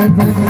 फेटवाला मल्हारी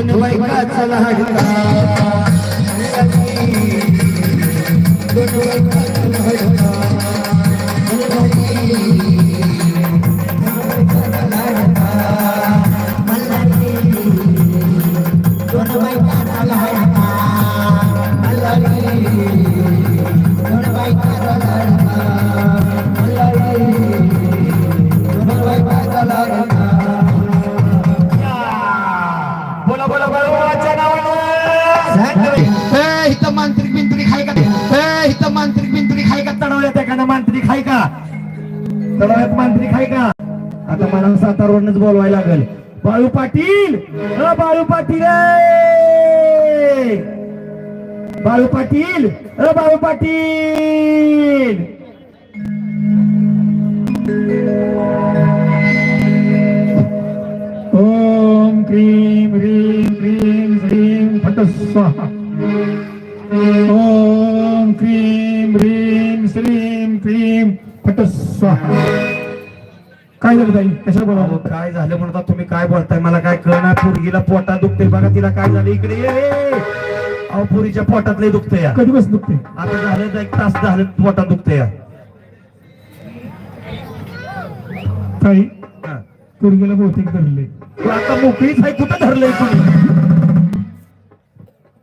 धुन बैकाचा लाडका धुन बैकाचा लाडका मला सातारवरनच बोलवायला लागल. बाळू पाटील! बाळू पाटील बाळू पाटील! अ बाळू पाटील! ओम क्रीम ह्रीम क्रीम श्रीम फट स्वाहा. ओम क्रीम ह्रीम श्रीम क्रीम फट स्वाहा. काय झालं ताई? कशा बोलावं? काय झालं म्हणता तुम्ही काय बोलताय? मला काय कळणार पोरगीला पोटात दुखते बघा तिला काय झालं? इकडे ये! अहो पुरीच्या पोटात लय दुखतंय या. कधी बस दुखते आता झालं एक तास झालं पोटात दुखतंय या. ताई हा. पोरगीला बहुतेक धरले तू आता मोकळीच आहे कुठं धरलंय तुम्ही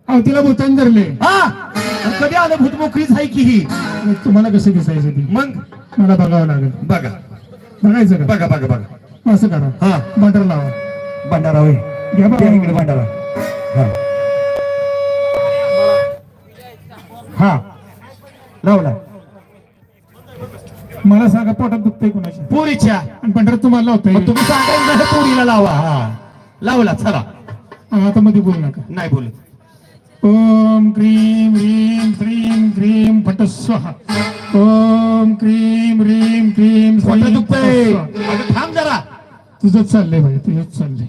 अहो तिला भूतान धरले हा! आणि कधी आलं भूत मोकळीच आहे की ही? मग तुम्हाला कसं दिसायचं ती? मग? मला बघावं लागेल. बघा. बघायचं का? बघा बघा बघा. असं करा. हा. बंडर लावा. भंडारा होय. घ्या बघा. त्या इकडे भंडारा. हा. हा. लावला. मला सांगा पोटात दुखतंय कुणाच्या पुरीच्या. आणि पंढर तुम्हाला लावता मग येईल तुम्ही सांगायचं पुरीला लावा. हा. लावला चला. आता मध्ये बोलू नका. नाही बोलत. ओम क्रीम ह्रीम क्रीम फट स्वाहा ओम क्रीम ह्रीम क्रीम श्रीम दुखतंय. अगं थांब जरा। तुझंच चाललंय भाई तुझंच चाललंय.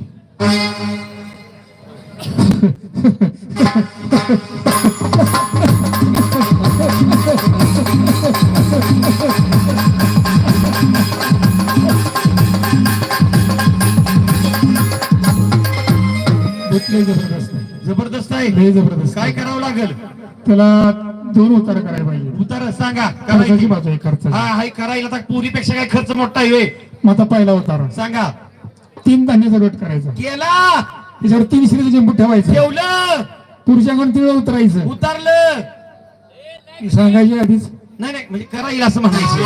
भूत लय जबरदस्त आहे. लय जबरदस्त. काय करावं लागेल? त्याला दोन उतार करायला पाहिजे. उतार सांगा. खर्चाची करायची बाजू आहे खर्च हा हाय करायला तर पुरीपेक्षा काय खर्च मोठा आहे होय. मग आता पहिला उतारा. सांगा. तीन धान्याचा लोट करायचा. केला. त्याच्यावर तीन शिरीचं चेंबूट ठेवायचं. ठेवलं. पुरुषाकडून तिळ उतरायचं. उतारलं. ही सांगायची आधीच. नाही नाही म्हणजे करायला असं म्हणायचं.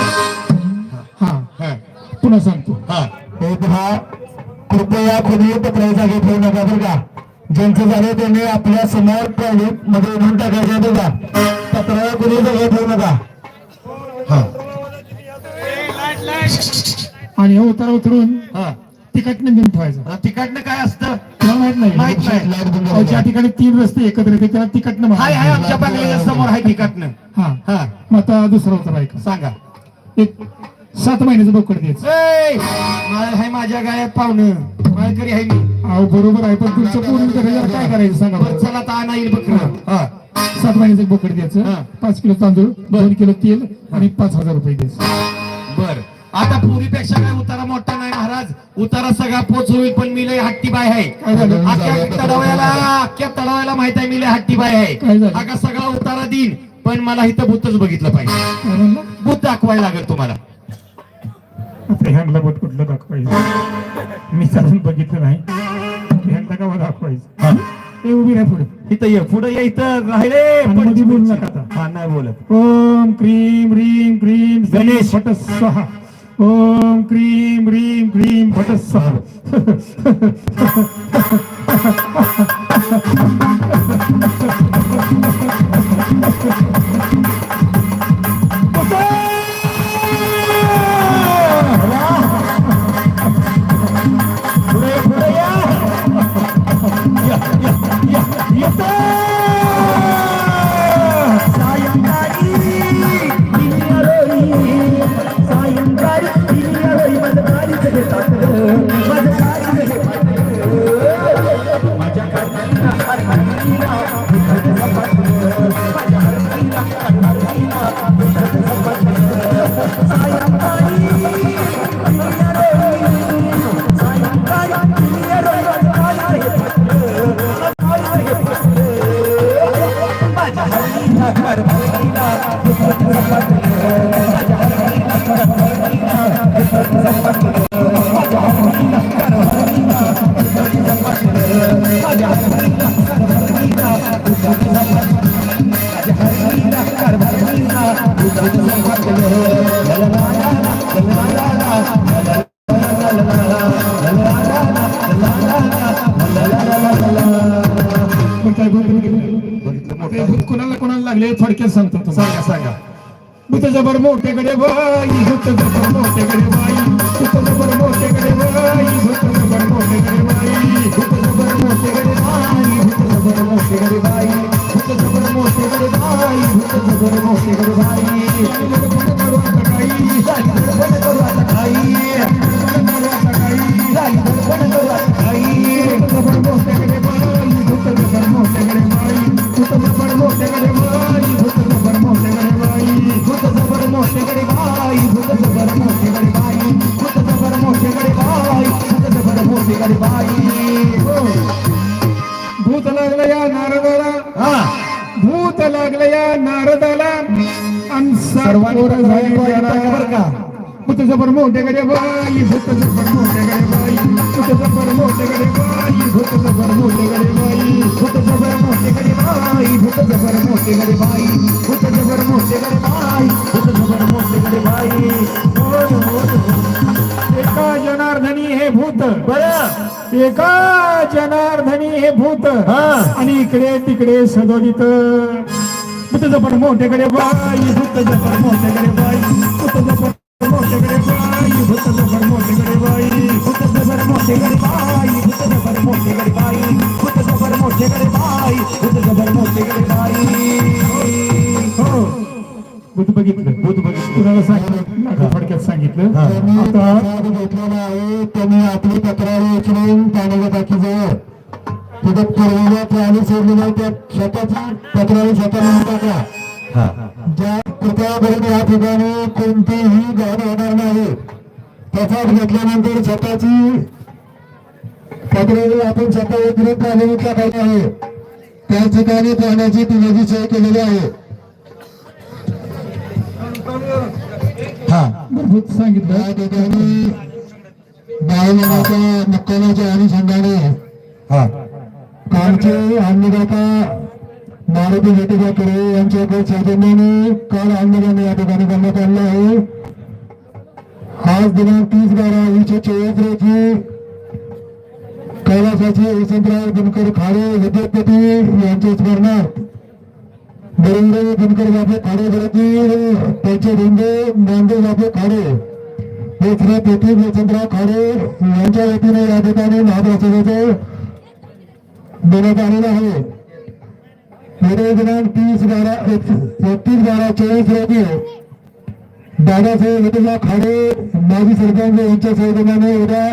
हा. हा. पुन्हा सांगतो. हा. हे कृपया कोणी पत्राच्या जागी ठेवू नका बरं का. ज्यांचं झालं त्यांनी आपल्यासमोर टॉयलेटमध्ये नेऊन टाकायचं का पत्राला कोणी जागी ठेवू नका. हा. आणि हे उतारा उतरून हा. तिकट देऊन ठेवायचं. आता तिकडनं काय असतं? तुला माहीत नाही. अहो, ज्या ठिकाणी तीन रस्ते एकत्र येते त्याला तिकट हाय हाय आमच्या बंगल्याच्या समोर आहे तिकडनं हा. हा. मग आता दुसरा उतारा ऐका. सांगा. एक सात महिन्याचं बोकड द्यायचं हाय माझ्या गायात पाहुणं. माळकरी आहे मी. अहो बरोबर आहे पण तुमच्या पूर्ण करायला काय करायचं सांगा बरं. चला आणा येईल बकरं. हा. सात महिन्याचं बोकड द्यायचं हा. पाच किलो तांदूळ दोन किलो तेल आणि पाच हजार रुपये द्यायचं बर. आता पुरीपेक्षा काय उतारा मोठा नाही महाराज. उतारा सगळा पोच होईल पण मी लय हट्टी बाय आहे. काय झालं? अख्ख्या तडवायला अख्ख्या तडवायला माहीत आहे मी लय हट्टी बाय आहे. काय झालं? अगं सगळा उतारा देईन पण मला इथं भूतच बघितलं पाहिजे. काय म्हणलं? भूत दाखवायला लागेल तुम्हाला. आता ह्यांना बोट कुठलं दाखवायचं? मी अजून बघितलं नाही. ह्यांना का दाखवायचं? ते उभी राहा पुढे. इथं ये पुढे ये इथं राहिले मध्ये बोलू नका आता. हा नाही बोलत. ओम क्रीम ह्रीम क्रीम गणेश. फट स्वाहा ओम क्रीम ह्रीम क्रीम फट स्वाहा कुणाला कोणाला लागले थोडक्यात सांगतो सांगा सांगा. मी जबर मोठेकडे बाई भूत जबर बाई भूत जबर बाई भूत जबर बाई भूत जबर बाई भूत जबर बाई करू भाई करू आता काही भूत लागलं या नारदाला. आणि सर्वांवर बाई बरं का? भूत जबर मोठेकडे बाई भूत जबर मोठेकडे बाई भूत जबर मोठेकडे बाई भूत जबर मोठेकडे बाई भूत जबर मोठेकडे बाई भूत जबर मोठेकडे बाई भूत जबर मोठेकडे बाई जबर मोठेकडे बाई. बोल, बोल, बोल. एका जनार्दनी हे भूत. बरं. एका जनार्दनी हे भूत हा. आणि इकडे तिकडे सदोदित भूत जबर मोठेकडे बाई भूत जबर मोठेकडे बाई भूत जबर मोठेकडे बाई भूत जबर मोठेकडे बाई भूत जबर मोठेकडे बाई भूत जबर मोठेकडे बाई भूत जबर मोठेकडे बाई भूत जबर मोठेकडे बाई हो भूत बघितलं भूत बघितलं कुणाला सांगितलं आता थोडक्यात सांगितलं त्यांनी आता तक्रार घेतलेला आहे त्यांनी आपली तक्रार उचलून पाण्याच्या टाकीजवळ तिथे पुरवल्या प्राणी सोडलेल्या त्या स्वतःची तक्रारी स्वतः टाका ज्या कृपयापर्यंत या ठिकाणी कोणतीही गाडी होणार नाही तसाच घेतल्यानंतर स्वतःची तक्रारी आपण स्वतः विक्री प्राणी टाकायची आहे. त्या ठिकाणी पाण्याची पिण्याची सोय केलेली आहे. हा. सांगितलं. या ठिकाणी बाळमामाच्या मुक्कामाच्या अनुषंगाने हा. कालचे आंदोलका मारुती भेटेगाकडे यांच्याकडे चैतन्याने काल आंदोलन या ठिकाणी करण्यात आलं आहे. आज दिनांक तीस बारा वीसशे चोवीस रोजी कैलासाचे यशवंतराव दिनकर खाडे विद्यापती यांच्या स्मरणार्थ बरेंद्र दिनकर बापू खाडे घरातील त्यांचे रुंदे नांदे बापू खाडे हे श्री पेटी यशवंतराव खाडे यांच्या वतीने या ठिकाणी महाप्रसादाचे देण्यात आलेलं आहे. दिनांक तीस बारा एकतीस बारा चोवीस रोजी दादासाहेब विठुला खाडे माजी सरपंच यांच्या सहयोगाने उद्या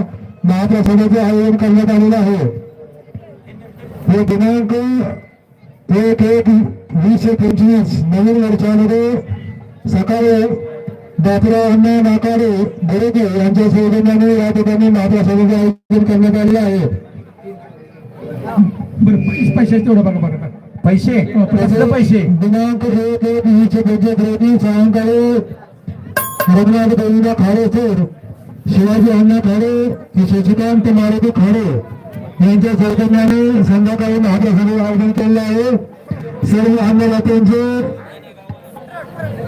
महाप्रसादाचे आयोजन करण्यात आलेलं आहे. हे दिनांक एक एक वीसशे पंचवीस नवीन वर्षामध्ये सकाळी बापराव नाकारे गोरेके यांच्या सहयोगाने या ठिकाणी महाप्रसादाचे आयोजन करण्यात आले आहे. बरं पैसे- तेवढं बघा पैसे? पैसे? दिनांक सायंकाळी. रघुनाथ गोविंदा खाडेसर शिवाजी अण्णा खाडे शशिकांत मारुती खाडे. यांच्या सौजन्याने संध्याकाळी महाप्रसाद आयोजन केलेलं आहे. सर्व अन्नदात्यांचे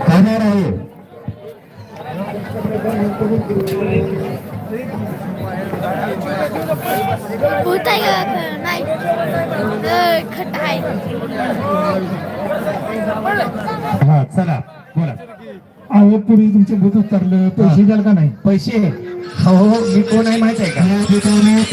आभार आहे. भूत आहे का नाही अ, खट आहे हा चला बोला. अहो पूर्वी तुमचे भूत उतरलं. पैसे द्याल का नाही? पैसे? हो मी कोण आहे माहीत आहे का?